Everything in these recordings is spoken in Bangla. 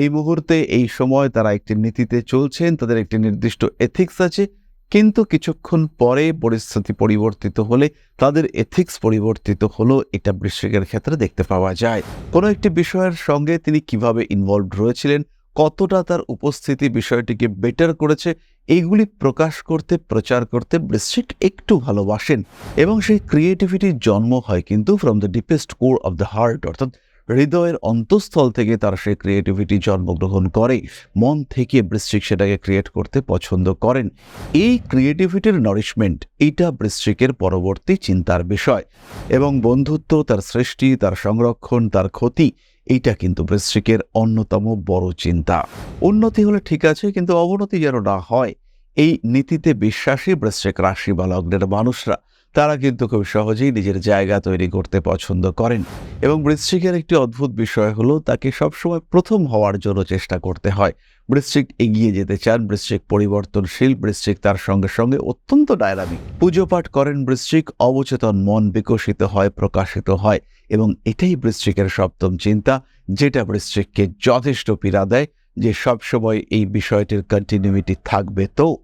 এই মুহূর্তে, এই সময় তারা একটি নীতিতে চলছেন, তাদের একটি নির্দিষ্ট এথিক্স আছে। কিন্তু কিছুক্ষণ পরে পরিস্থিতি পরিবর্তিত হলে তাদের এথিক্স পরিবর্তিত হলো এটা বৃশ্চিকের ক্ষেত্রে দেখতে পাওয়া যায়। কোনো একটি বিষয়ের সঙ্গে তিনি কীভাবে ইনভলভ রয়েছিলেন, কতটা তার উপস্থিতি বিষয়টিকে বেটার করেছে, এইগুলি প্রকাশ করতে, প্রচার করতে বৃশ্চিক একটু ভালোবাসেন। এবং সেই ক্রিয়েটিভিটির জন্ম হয় কিন্তু from the deepest core of the heart অর্থাৎ হৃদয়ের অন্তঃস্থল থেকে তার সেই ক্রিয়েটিভিটি জন্মগ্রহণ করে। মন থেকে বৃশ্চিক সেটাকে ক্রিয়েট করতে পছন্দ করেন। এই ক্রিয়েটিভিটির নারিশমেন্ট এইটা বৃশ্চিকের পরবর্তী চিন্তার বিষয়। এবং বন্ধুত্ব, তার সৃষ্টি, তার সংরক্ষণ, তার ক্ষতি, এইটা কিন্তু বৃশ্চিকের অন্যতম বড় চিন্তা। উন্নতি হলে ঠিক আছে, কিন্তু অবনতি যেন না হয়, এই নীতিতে বিশ্বাসী বৃশ্চিক রাশি বা লগ্নের মানুষরা তারা কিন্তু খুব সহজেই নিজের জায়গা তৈরি করতে পছন্দ করেন। এবং বৃশ্চিকের একটি অদ্ভুত বিষয় হলো, তাকে সবসময় প্রথম হওয়ার জন্য চেষ্টা করতে হয়। বৃশ্চিক এগিয়ে যেতে চান, বৃশ্চিক পরিবর্তনশীল, বৃশ্চিক তার সঙ্গে সঙ্গে অত্যন্ত ডায়নামিক পুজো পাঠ করেন বৃশ্চিক, অবচেতন মন বিকশিত হয়, প্রকাশিত হয়, এবং এটাই বৃশ্চিকের সপ্তম চিন্তা, যেটা বৃশ্চিককে যথেষ্ট পীড়া দেয়, যে সবসময় এই বিষয়টির কন্টিনিউইটি থাকবে তো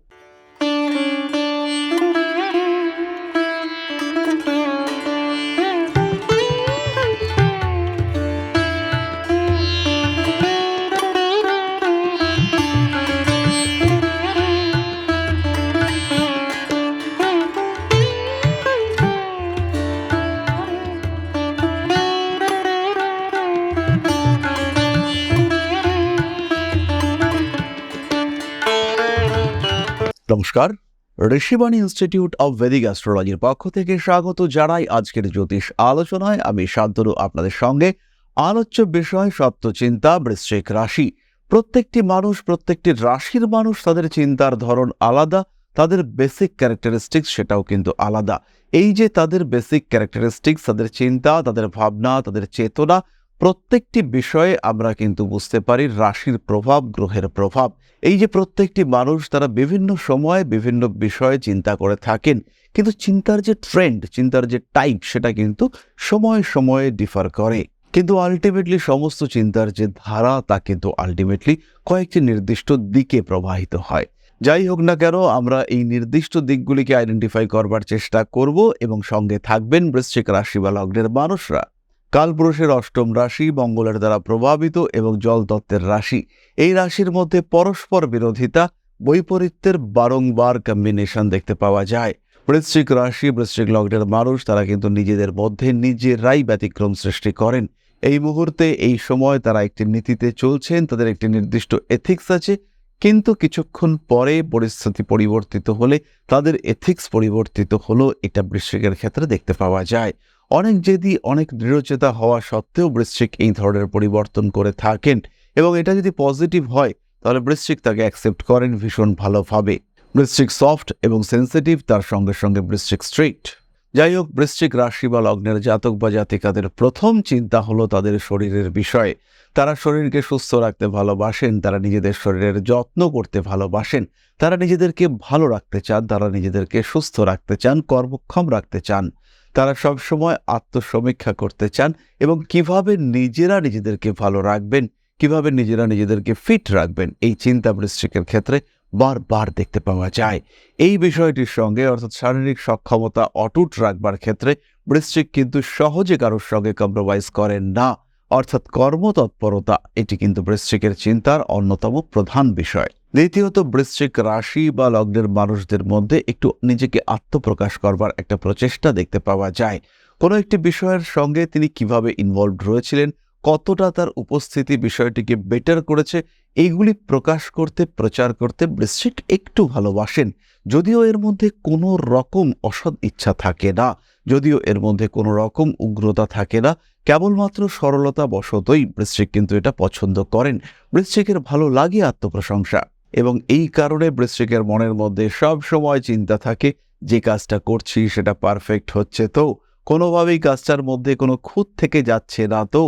নমস্কার, ঋষিবাণী ইনস্টিটিউট অব ভেদিক অ্যাস্ট্রোলজির পক্ষ থেকে স্বাগত জানাই আজকের জ্যোতিষ আলোচনায়। আমি শান্তনু, আপনাদের সঙ্গে। আলোচ্য বিষয়, সপ্তচিন্তা, বৃশ্চিক রাশি। প্রত্যেকটি মানুষ, প্রত্যেকটি রাশির মানুষ তাদের চিন্তার ধরন আলাদা, তাদের বেসিক ক্যারেক্টারিস্টিক্স সেটাও কিন্তু আলাদা। এই যে তাদের বেসিক ক্যারেক্টারিস্টিক্স তাদের চিন্তা, তাদের ভাবনা, তাদের চেতনা প্রত্যেকটি বিষয়ে আমরা কিন্তু বুঝতে পারি রাশির প্রভাব, গ্রহের প্রভাব। এই যে প্রত্যেকটি মানুষ তারা বিভিন্ন সময়ে বিভিন্ন বিষয়ে চিন্তা করে থাকেন। কিন্তু চিন্তার যে ট্রেন্ড চিন্তার যে টাইপ সেটা কিন্তু সময়ে সময়ে ডিফার করে। কিন্তু আলটিমেটলি সমস্ত চিন্তার যে ধারা, তা কিন্তু আলটিমেটলি কয়েকটি নির্দিষ্ট দিকে প্রবাহিত হয়। যাই হোক না কেন, আমরা এই নির্দিষ্ট দিকগুলিকে আইডেন্টিফাই করবার চেষ্টা করব এবং সঙ্গে থাকবেন বৃশ্চিক রাশি বা লগ্নের মানুষরা। কালপুরুষের অষ্টম রাশি মঙ্গলের দ্বারা প্রভাবিত এবং জল তত্ত্বের রাশি। এই রাশির মধ্যে পরস্পর বিরোধিতা, বৈপরীত্যের বারংবার কম্বিনেশন দেখতে পাওয়া যায়। বৃশ্চিক রাশি, বৃশ্চিক লগ্নের মানুষ, তারা কিন্তু নিজেদের মধ্যে নিজেরাই ব্যতিক্রম সৃষ্টি করেন। এই মুহূর্তে, এই সময় তারা একটি নীতিতে চলছেন, তাদের একটি নির্দিষ্ট এথিক্স আছে। কিন্তু কিছুক্ষণ পরে পরিস্থিতি পরিবর্তিত হলে তাদের এথিক্স পরিবর্তিত হলো এটা বৃশ্চিকের ক্ষেত্রে দেখতে পাওয়া যায়। অনেক জেদি, অনেক দৃঢ়চেতা হওয়া সত্ত্বেও বৃশ্চিক এই ধরনের পরিবর্তন করে থাকেন এবং এটা যদি পজিটিভ হয়, তাহলে বৃশ্চিক তাকে অ্যাকসেপ্ট করেন ভীষণ ভালোভাবে। বৃশ্চিক সফট এবং সেন্সিটিভ তার সঙ্গে সঙ্গে বৃশ্চিক স্ট্রিক্ট যাই হোক, বৃশ্চিক রাশি বা লগ্নের জাতক বা জাতিকাদের প্রথম চিন্তা হলো তাদের শরীরের বিষয়ে। তারা শরীরকে সুস্থ রাখতে ভালোবাসেন, তারা নিজেদের শরীরের যত্ন করতে ভালোবাসেন, তারা নিজেদেরকে ভালো রাখতে চান, তারা নিজেদেরকে সুস্থ রাখতে চান, কর্মক্ষম রাখতে চান। তারা সব সময় আত্মসমীক্ষা করতে চান এবং কীভাবে নিজেরা নিজেদেরকে ভালো রাখবেন, কীভাবে নিজেরা নিজেদেরকে ফিট রাখবেন, এই চিন্তা বৃশ্চিকের ক্ষেত্রে বারবার দেখতে পাওয়া যায়। এই বিষয়টির সঙ্গে, অর্থাৎ শারীরিক সক্ষমতা অটুট রাখবার ক্ষেত্রে বৃশ্চিক কিন্তু সহজে কারোর সঙ্গে কম্প্রোমাইজ করেন না। অর্থাৎ কর্মতৎপরতা, এটি কিন্তু বৃশ্চিকের চিন্তার অন্যতম প্রধান বিষয়। দ্বিতীয়ত বৃশ্চিক রাশি বা লগ্নের মানুষদের মধ্যে একটু নিজেকে আত্মপ্রকাশ করবার একটা প্রচেষ্টা দেখতে পাওয়া যায়। কোনো একটি বিষয়ের সঙ্গে তিনি কীভাবে ইনভলভ রয়েছিলেন, কতটা তার উপস্থিতি বিষয়টিকে বেটার করেছে এইগুলি প্রকাশ করতে, প্রচার করতে বৃশ্চিক একটু ভালোবাসেন। যদিও এর মধ্যে কোনো রকম অসৎ ইচ্ছা থাকে না, যদিও এর মধ্যে কোনো রকম উগ্রতা থাকে না, কেবলমাত্র সরলতা বশতই বৃশ্চিক কিন্তু এটা পছন্দ করেন। বৃশ্চিকের ভালো লাগে আত্মপ্রশংসা। এবং এই কারণে বৃশ্চিকের মনের মধ্যে সব সময় চিন্তা থাকে, যে কাজটা করছি সেটা পারফেক্ট হচ্ছে তো? কোনোভাবেই কাজটার মধ্যে কোনো খুঁত থেকে যাচ্ছে না তো?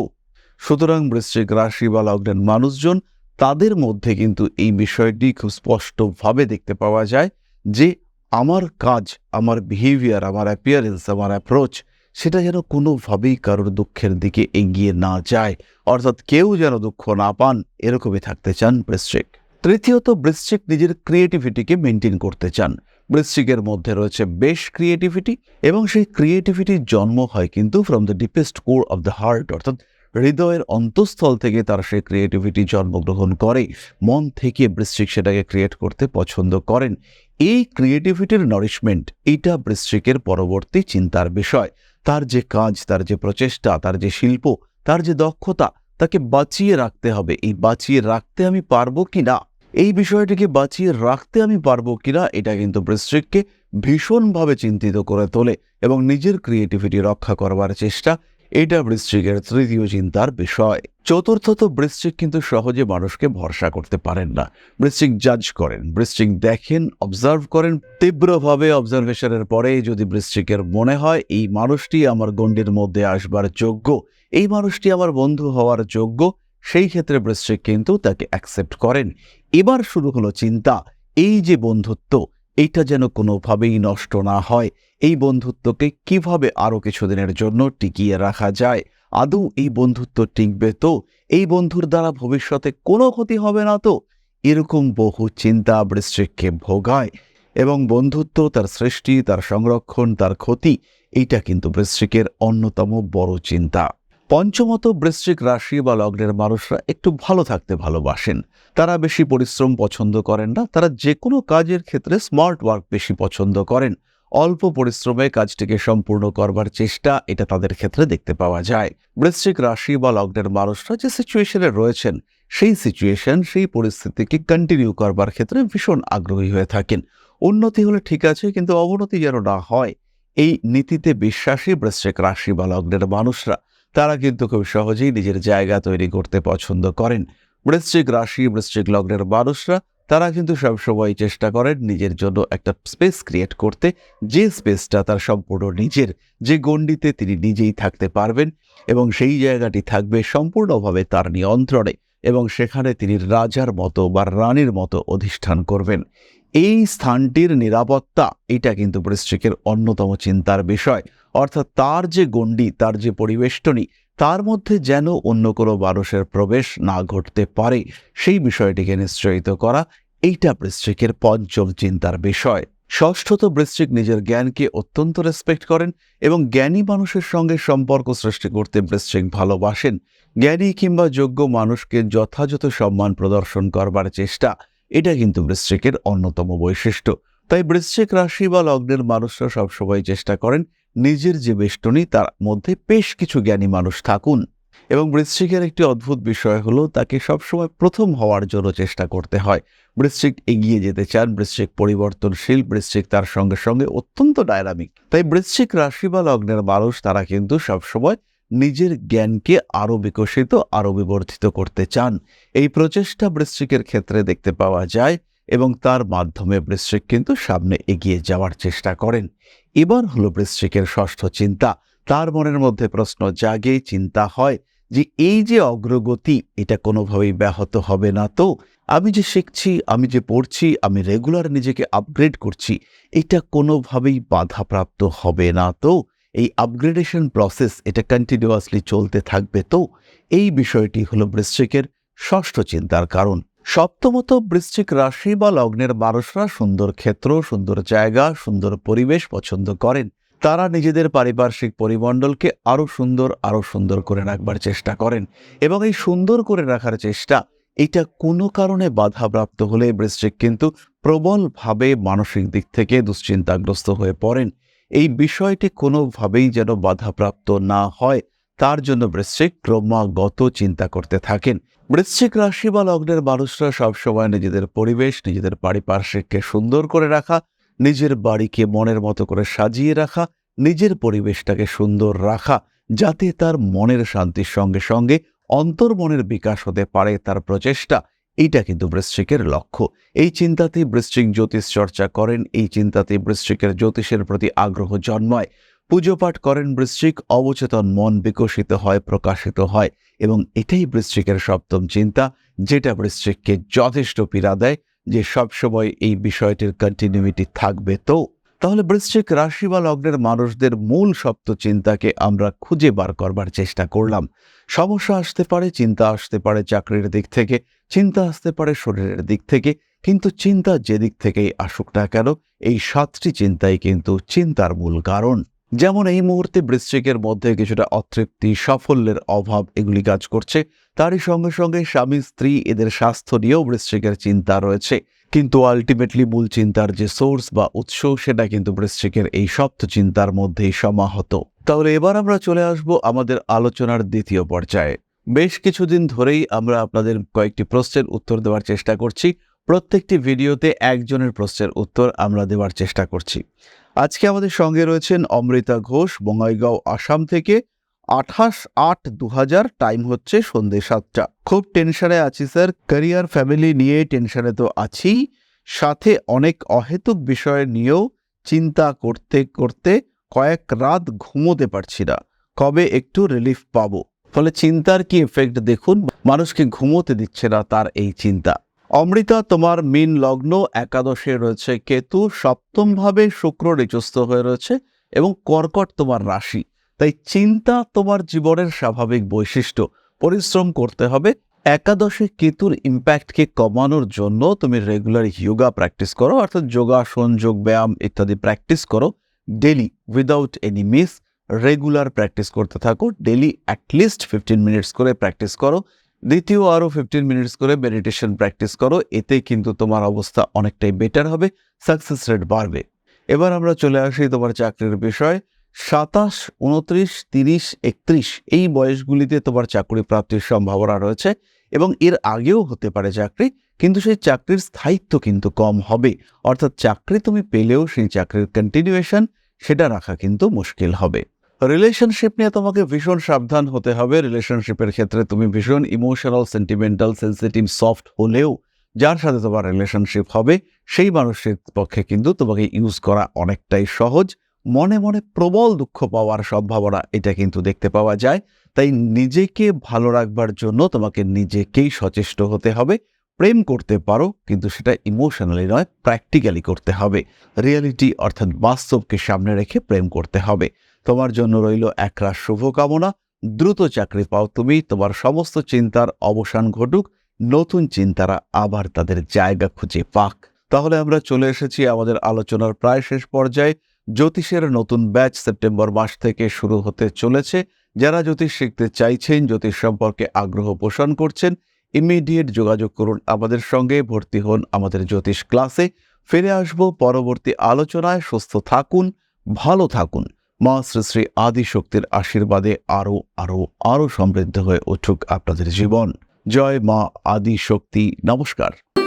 সুতরাং বৃশ্চিক রাশি বা লগ্নের মানুষজন তাদের মধ্যে কিন্তু এই বিষয়টি খুব স্পষ্টভাবে দেখতে পাওয়া যায়, যে আমার কাজ, আমার বিহেভিয়ার আমার অ্যাপিয়ারেন্স আমার অ্যাপ্রোচ সেটা যেন কোনোভাবেই কারোর দুঃখের দিকে এগিয়ে না যায়। অর্থাৎ কেউ যেন দুঃখ না পান, এরকমই থাকতে চান বৃশ্চিক। তৃতীয়ত বৃশ্চিক নিজের ক্রিয়েটিভিটিকে মেনটেন করতে চান। বৃশ্চিকের মধ্যে রয়েছে বেশ ক্রিয়েটিভিটি এবং সেই ক্রিয়েটিভিটির জন্ম হয় কিন্তু from the deepest core of the heart অর্থাৎ হৃদয়ের অন্তঃস্থল থেকে তার সেই ক্রিয়েটিভিটি জন্মগ্রহণ করে। মন থেকে বৃশ্চিক সেটাকে ক্রিয়েট করতে পছন্দ করেন। এই ক্রিয়েটিভিটির নারিশমেন্ট এটা বৃশ্চিকের পরবর্তী চিন্তার বিষয়। তার যে কাজ, তার যে প্রচেষ্টা, তার যে শিল্প, তার যে দক্ষতা, তাকে বাঁচিয়ে রাখতে হবে। এই বাঁচিয়ে রাখতে আমি পারব কি না? এই বিষয়টিকে বাঁচিয়ে রাখতে আমি পারব কিনা এটা কিন্তু বৃশ্চিককে ভীষণভাবে চিন্তিত করে তোলে এবং নিজের ক্রিয়েটিভিটি রক্ষা করবার চেষ্টা, এটা বৃশ্চিকের তৃতীয় চিন্তার বিষয়। চতুর্থত, বৃশ্চিক কিন্তু সহজে মানুষকে ভরসা করতে পারেন না। বৃশ্চিক জাজ করেন, বৃশ্চিক দেখেন অবজার্ভ করেন। তীব্রভাবে অবজারভেশনের পরে যদি বৃশ্চিকের মনে হয়, এই মানুষটি আমার গণ্ডির মধ্যে আসবার যোগ্য, এই মানুষটি আমার বন্ধু হওয়ার যোগ্য, সেই ক্ষেত্রে বৃশ্চিক কিন্তু তাকে অ্যাকসেপ্ট করেন। এবার শুরু হলো চিন্তা, এই যে বন্ধুত্ব, এইটা যেন কোনোভাবেই নষ্ট না হয়। এই বন্ধুত্বকে কীভাবে আরও কিছুদিনের জন্য টিকিয়ে রাখা যায়? আদৌ এই বন্ধুত্ব টিকবে তো? এই বন্ধুর দ্বারা ভবিষ্যতে কোনো ক্ষতি হবে না তো? এরকম বহু চিন্তা বৃশ্চিককে ভোগায় এবং বন্ধুত্ব, তার সৃষ্টি, তার সংরক্ষণ, তার ক্ষতি, এইটা কিন্তু বৃশ্চিকের অন্যতম বড় চিন্তা। পঞ্চমত বৃশ্চিক রাশি বা লগ্নের মানুষরা একটু ভালো থাকতে ভালোবাসেন। তারা বেশি পরিশ্রম পছন্দ করেন না, তারা যে কোনো কাজের ক্ষেত্রে স্মার্ট ওয়ার্ক বেশি পছন্দ করেন। অল্প পরিশ্রমে কাজটিকে সম্পূর্ণ করবার চেষ্টা, এটা তাদের ক্ষেত্রে দেখতে পাওয়া যায়। বৃশ্চিক রাশি বা লগ্নের মানুষরা যে সিচুয়েশনে রয়েছেন, সেই সিচুয়েশন, সেই পরিস্থিতিকে কন্টিনিউ করবার ক্ষেত্রে ভীষণ আগ্রহী হয়ে থাকেন। উন্নতি হলে ঠিক আছে, কিন্তু অবনতি যেন না হয়, এই নীতিতে বিশ্বাসী বৃশ্চিক রাশি বা লগ্নের মানুষরা তারা কিন্তু খুব সহজেই নিজের জায়গা তৈরি করতে পছন্দ করেন। বৃশ্চিক রাশি, বৃশ্চিক লগ্নের মানুষরা, তারা কিন্তু সবসময় চেষ্টা করেন নিজের জন্য একটা স্পেস ক্রিয়েট করতে। যে স্পেসটা তার সম্পূর্ণ নিজের, যে গণ্ডিতে তিনি নিজেই থাকতে পারবেন এবং সেই জায়গাটি থাকবে সম্পূর্ণভাবে তার নিয়ন্ত্রণে এবং সেখানে তিনি রাজার মতো বা রানীর মতো অধিষ্ঠান করবেন। এই স্থানটির নিরাপত্তা, এটা কিন্তু বৃশ্চিকের অন্যতম চিন্তার বিষয়। অর্থাৎ তার যে গণ্ডি, তার যে পরিবেষ্টনী, তার মধ্যে যেন অন্য কোনো মানুষের প্রবেশ না ঘটতে পারে, সেই বিষয়টিকে নিশ্চয়িত করা, এইটা বৃশ্চিকের পঞ্চম চিন্তার বিষয়। ষষ্ঠত বৃশ্চিক নিজের জ্ঞানকে অত্যন্ত রেসপেক্ট করেন এবং জ্ঞানী মানুষের সঙ্গে সম্পর্ক সৃষ্টি করতে বৃশ্চিক ভালোবাসেন। জ্ঞানী কিংবা যোগ্য মানুষকে যথাযথ সম্মান প্রদর্শন করবার চেষ্টা এটা কিন্তু বৃশ্চিকের অন্যতম বৈশিষ্ট্য। তাই বৃশ্চিক রাশি বা লগ্নের মানুষরা সবসময় চেষ্টা করেন নিজের যে বেষ্টনী, তার মধ্যে বেশ কিছু জ্ঞানী মানুষ থাকুন। এবং বৃশ্চিকের একটি অদ্ভুত বিষয় হলো, তাকে সবসময় প্রথম হওয়ার জন্য চেষ্টা করতে হয়। বৃশ্চিক এগিয়ে যেতে চান, বৃশ্চিক পরিবর্তনশীল, বৃশ্চিক তার সঙ্গে সঙ্গে অত্যন্ত ডায়নামিক তাই বৃশ্চিক রাশি বা লগ্নের মানুষ, তারা কিন্তু সবসময় নিজের জ্ঞানকে আরও বিকশিত, আরও বিবর্ধিত করতে চান। এই প্রচেষ্টা বৃশ্চিকের ক্ষেত্রে দেখতে পাওয়া যায় এবং তার মাধ্যমে বৃশ্চিক কিন্তু সামনে এগিয়ে যাওয়ার চেষ্টা করেন। এবার হলো বৃশ্চিকের ষষ্ঠ চিন্তা। তার মনের মধ্যে প্রশ্ন জাগে চিন্তা হয় যে এই যে অগ্রগতি, এটা কোনোভাবেই ব্যাহত হবে না তো? আমি যে শিখছি, আমি যে পড়ছি, আমি রেগুলার নিজেকে আপগ্রেড করছি, এটা কোনোভাবেই বাধাপ্রাপ্ত হবে না তো? এই আপগ্রেডেশন প্রসেস এটা কন্টিনিউয়াসলি চলতে থাকবে। তো এই বিষয়টি হলো বৃশ্চিকের ষষ্ঠ চিন্তার কারণ। সপ্তমত, বৃশ্চিক রাশি বা লগ্নের মানুষরা সুন্দর ক্ষেত্র, সুন্দর জায়গা, সুন্দর পরিবেশ পছন্দ করেন। তারা নিজেদের পারিপার্শ্বিক পরিমণ্ডলকে আরও সুন্দর আরও সুন্দর করে রাখবার চেষ্টা করেন এবং এই সুন্দর করে রাখার চেষ্টা, এটা কোনো কারণে বাধাপ্রাপ্ত হলে বৃশ্চিক কিন্তু প্রবলভাবে মানসিক দিক থেকে দুশ্চিন্তাগ্রস্ত হয়ে পড়েন। এই বিষয়টি কোনোভাবেই যেন বাধাপ্রাপ্ত না হয়, তার জন্য বৃশ্চিক ক্রমাগত চিন্তা করতে থাকেন। বৃশ্চিক রাশি বা লগ্নের মানুষরা সবসময় নিজেদের পরিবেশ, নিজেদের পারিপার্শ্বিককে সুন্দর করে রাখা, নিজের বাড়িকে মনের মতো করে সাজিয়ে রাখা, নিজের পরিবেশটাকে সুন্দর রাখা, যাতে তার মনের শান্তির সঙ্গে সঙ্গে অন্তর্মনের বিকাশ হতে পারে তার প্রচেষ্টা। এইটা কিন্তু বৃশ্চিকের লক্ষ্য। এই চিন্তাতেই বৃশ্চিক জ্যোতিষ চর্চা করেন, এই চিন্তাতে বৃশ্চিকের জ্যোতিষের প্রতি আগ্রহ জন্মায়। পুজো পাঠ করেন বৃশ্চিক, অবচেতন মন বিকশিত হয়, প্রকাশিত হয় এবং এটাই বৃশ্চিকের সপ্তম চিন্তা, যেটা বৃশ্চিককে যথেষ্ট পীড়া দেয় যে সবসময় এই বিষয়টির কন্টিনিউইটি থাকবে তো। তাহলে বৃশ্চিক রাশি বা লগ্নের মানুষদের মূল সপ্ত চিন্তাকে আমরা খুঁজে বার করবার চেষ্টা করলাম। সমস্যা আসতে পারে, চিন্তা আসতে পারে চাকরির দিক থেকে, চিন্তা আসতে পারে শরীরের দিক থেকে, কিন্তু চিন্তা যে দিক থেকেই আসুক না কেন, এই সাতটি চিন্তাই কিন্তু চিন্তার মূল কারণ। যেমন এই মুহূর্তে বৃশ্চিকের মধ্যে কিছুটা অতৃপ্তি, সাফল্যের অভাব এগুলি কাজ করছে। তারই সঙ্গে সঙ্গে স্বামী, স্ত্রী এদের স্বাস্থ্য নিয়েও বৃশ্চিকের চিন্তা রয়েছে। কিন্তু আলটিমেটলি মূল চিন্তার যে সোর্স বা উৎস, সেটা কিন্তু বৃশ্চিকের এই সপ্ত চিন্তার মধ্যেই সমাহত। তাহলে এবার আমরা চলে আসব আমাদের আলোচনার দ্বিতীয় পর্যায়ে। বেশ কিছুদিন ধরেই আমরা আপনাদের কয়েকটি প্রশ্নের উত্তর দেওয়ার চেষ্টা করছি। প্রত্যেকটি ভিডিওতে একজনের প্রশ্নের উত্তর আমরা দেওয়ার চেষ্টা করছি। আজকে আমাদের সঙ্গে রয়েছেন অমৃতা ঘোষ, বঙ্গাইগাঁও, আসাম থেকে। আঠাশ আট দু টাইম হচ্ছে সন্ধে সাতটা। খুব টেনশনে আছি স্যার ক্যারিয়ার ফ্যামিলি নিয়ে টেনশনে তো আছি। সাথে অনেক অহেতুক বিষয় নিয়েও চিন্তা করতে করতে কয়েক রাত ঘুমোতে পারছি না। কবে একটু রিলিফ পাবো? ফলে চিন্তার কি এফেক্ট দেখুন? মানুষকে ঘুমোতে দিচ্ছে না তার এই চিন্তা। অমৃতা, তোমার মিন লগ্ন একাদশে রয়েছে। কেতু সপ্তম ভাবে শুক্র নিচস্থ হয়ে রয়েছে এবং কর্কট তোমার রাশি। তাই চিন্তা তোমার জীবনের স্বাভাবিক বৈশিষ্ট্য। পরিশ্রম করতে হবে। একাদশে কেতুর ইম্প্যাক্টকে কমানোর জন্য তুমি রেগুলার যোগা প্র্যাকটিস করো, অর্থাৎ যোগাসন যোগ ব্যায়াম ইত্যাদি প্র্যাকটিস করো। Daily without any miss regular practice করতে থাকো। Daily at least fifteen minutes করে প্র্যাকটিস করো। দ্বিতীয় আরও ফিফটিন মিনিটস করে মেডিটেশন প্র্যাকটিস করো। এতে কিন্তু তোমার অবস্থা অনেকটাই বেটার হবে সাকসেস রেট বাড়বে। এবার আমরা চলে আসি তোমার চাকরির বিষয়। সাতাশ, উনত্রিশ, তিরিশ, একত্রিশ এই বয়সগুলিতে তোমার চাকরি প্রাপ্তির সম্ভাবনা রয়েছে এবং এর আগেও হতে পারে চাকরি, কিন্তু সেই চাকরির স্থায়িত্ব কিন্তু কম হবে। অর্থাৎ চাকরি তুমি পেলেও সেই চাকরির কন্টিনিউয়েশন সেটা রাখা কিন্তু মুশকিল হবে। রিলেশনশিপ নিয়ে তোমাকে ভীষণ সাবধান হতে হবে। রিলেশনশিপের ক্ষেত্রে তুমি ভীষণ ইমোশনাল সেন্টিমেন্টাল সেন্সিটিভ সফট হলেও যার সাথে তোমার রিলেশনশিপ হবে, সেই মানুষের পক্ষে কিন্তু তোমাকে ইউজ করা অনেকটাই সহজ। মনে মনে প্রবল দুঃখ পাওয়ার সম্ভাবনা এটা কিন্তু দেখতে পাওয়া যায়। তাই নিজেকে ভালো রাখবার জন্য তোমাকে নিজেকেই সচেষ্ট হতে হবে। প্রেম করতে পারো, কিন্তু সেটা ইমোশনালি নয় প্র্যাকটিক্যালি করতে হবে। রিয়ালিটি অর্থাৎ বাস্তবকে সামনে রেখে প্রেম করতে হবে। তোমার জন্য রইল একরাশ শুভকামনা। দ্রুত চাকরি পাও তুমি, তোমার সমস্ত চিন্তার অবসান ঘটুক। নতুন চিন্তারা আবার তাদের জায়গা খুঁজে পাক। তাহলে আমরা চলে এসেছি আমাদের আলোচনার প্রায় শেষ পর্যায়ে। জ্যোতিষের নতুন ব্যাচ সেপ্টেম্বর মাস থেকে শুরু হতে চলেছে। যারা জ্যোতিষ শিখতে চাইছেন, জ্যোতিষ সম্পর্কে আগ্রহ পোষণ করছেন, ইমিডিয়েট যোগাযোগ করুন আমাদের সঙ্গে। ভর্তি হন আমাদের জ্যোতিষ ক্লাসে। ফিরে আসব পরবর্তী আলোচনায়। সুস্থ থাকুন, ভালো থাকুন। মা শ্রী শ্রী আদি শক্তির আশীর্বাদে আরও আরও আরও সমৃদ্ধ হয়ে উঠুক আপনাদের জীবন। জয় মা আদি শক্তি নমস্কার।